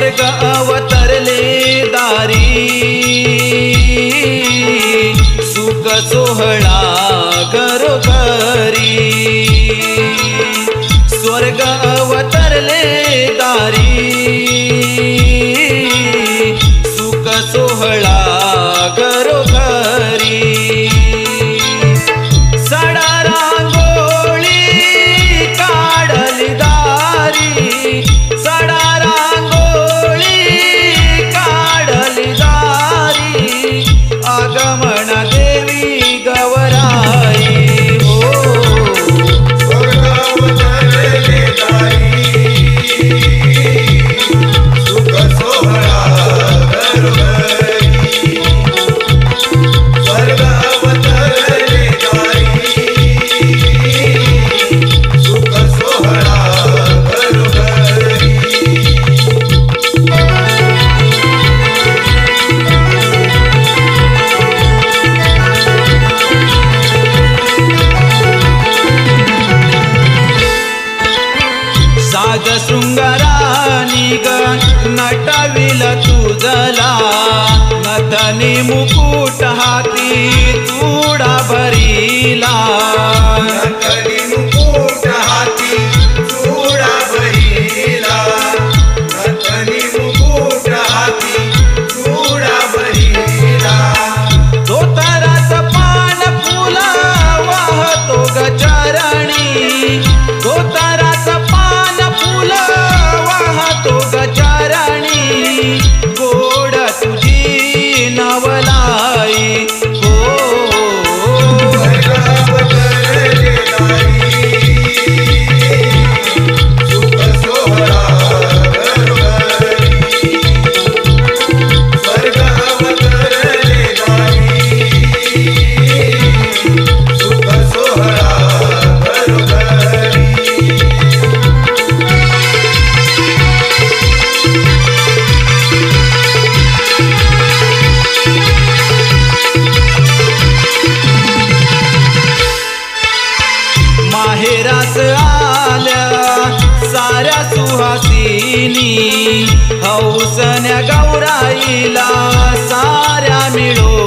मार्ग अवतरले दारी. सुख सोहळा घरोघरी. स्वर्ग अवतरले साज शृंगारानी ग नटविल तुझला. नथनी मुकुट हाती तुडा भरीला. गौराईला साऱ्या मिळो.